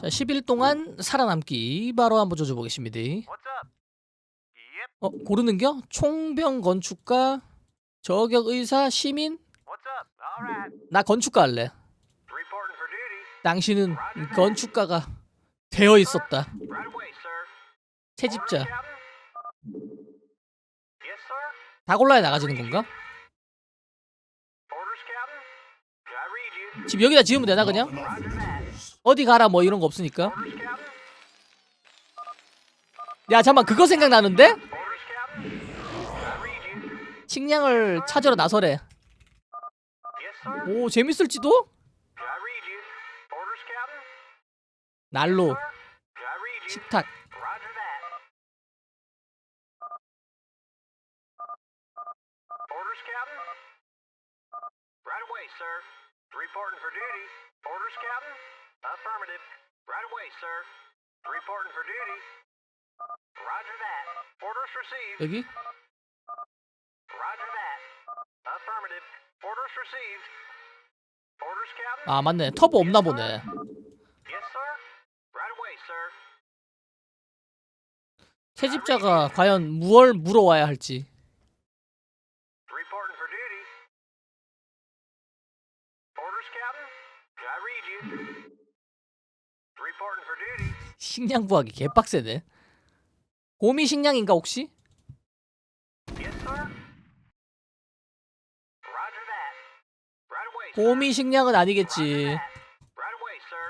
자, 10일 동안 살아남기 바로 한번 up? Yep. 어, 고르는겨? 총병 건축가, 저격 의사, 시민? 나 건축가 할래. 당신은 건축가가 되어 있었다. 채집자. 다 골라야 나가지는 건가? 집 여기다 지으면 되나 그냥? 어디 가라 뭐 이런 거 없으니까. 야 잠만 그거 생각나는데? 식량을 찾으러 나서래. 오 재밌을지도? 난로. 식탁. Reporting for duty. Orders, Captain? Affirmative. Right away, sir. Reporting for duty. Roger that. Orders received. 여기? Roger that. Affirmative. Orders received. Orders, Captain? 아 맞네. 터보 없나 보네. Yes, sir. Right away, sir. 채집자가 과연 무얼 물어와야 할지. Reporting for duty. Orders, Captain? I read you. Reporting for duty. 식량 구하기 개빡세네. 곰이 식량인가 혹시? 곰이 식량은 아니겠지.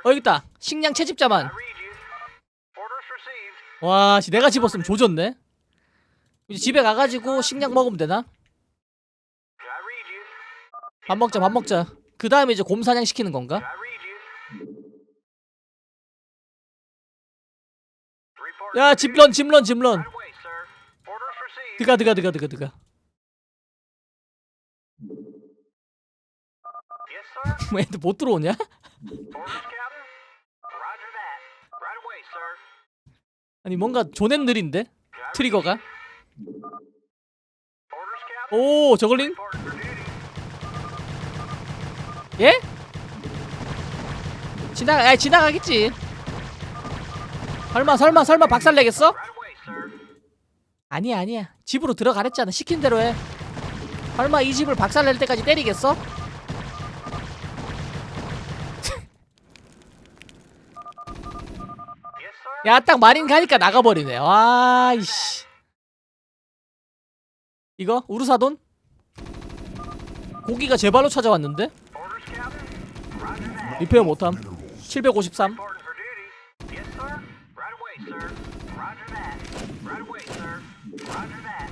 어 여기 있다. 식량 채집자만. 와, 씨, 내가 집었으면 조졌네. 이제 집에 가가지고 식량 먹으면 되나? 밥 먹자, 밥 먹자. 그 다음에 이제 곰 사냥 시키는 건가? 야, 집런, 집런, 집런. 드가, 드가, 드가, 드가, 드가. 왜 애들 못 들어오냐? 아니 뭔가 조냄 느린데? 트리거가? 오, 저글링? 예? 지나가, 야, 지나가겠지. 설마, 설마, 설마 박살 내겠어? 아니야, 아니야. 집으로 들어가랬잖아. 시킨 대로 해. 설마 이 집을 박살 낼 때까지 때리겠어? 야, 딱 마린 가니까 나가버리네. 와, 이씨. 이거? 우르사돈? 고기가 제 발로 찾아왔는데? 리페어 못함. 753. Reporting for duty. Yes, sir. Right away, sir. Roger that. Right away, sir. Roger that.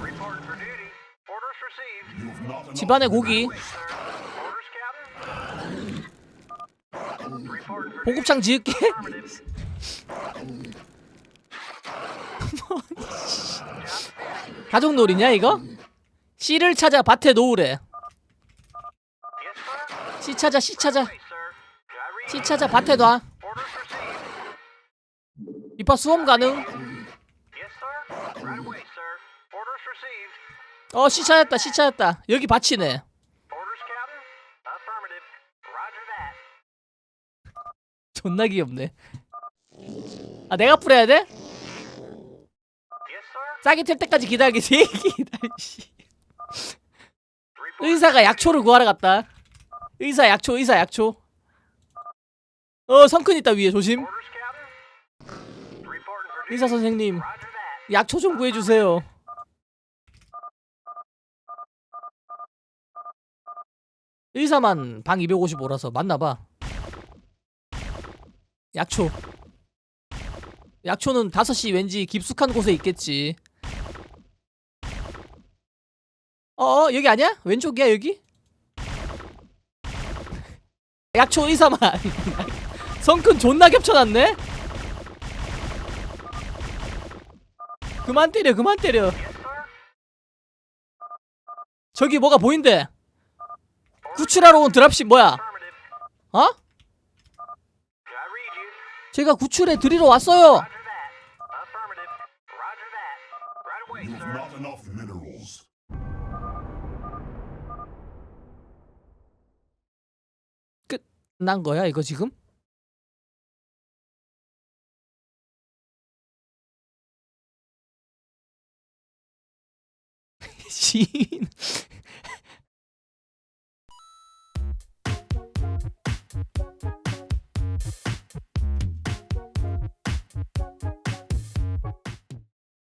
Reporting for duty. Orders received. 집안의 고기. Wait, sir. Orders, Captain. Reporting for duty. 보급창 지을게. Affirmative. 가족놀이냐, 이거? 씨를 찾아 밭에 놓으래. Yes, sir. 씨 찾아, 씨 찾아. Wait, sir. I read. 씨 찾아 밭에 놔. 이파 수험 가능. 어, 씨 찾았다. 여기 밭이네. 존나 귀엽네. 아, 내가 뿌려야 돼? 싹이 틀 때까지 기다리기. 씨. Reporting 의사가 약초를 구하러 갔다. 의사 약초, 의사 약초. 어, 성큰 있다 위에 조심. Orders, Captain. Reporting for duty. 의사 선생님. 약초 좀 구해주세요. 의사만 방 255라서 맞나봐. 약초. 약초는 5시 왠지 깊숙한 곳에 있겠지. 어, 여기 아니야? 왼쪽이야, 여기? 약초 의사만. 성큰 존나 겹쳐놨네? 그만 때려, 그만 때려. 저기 뭐가 보인대. 구출하러 온 드랍십 뭐야? 어? 제가 구출해 드리러 왔어요. 끝난 거야 이거 지금? 心。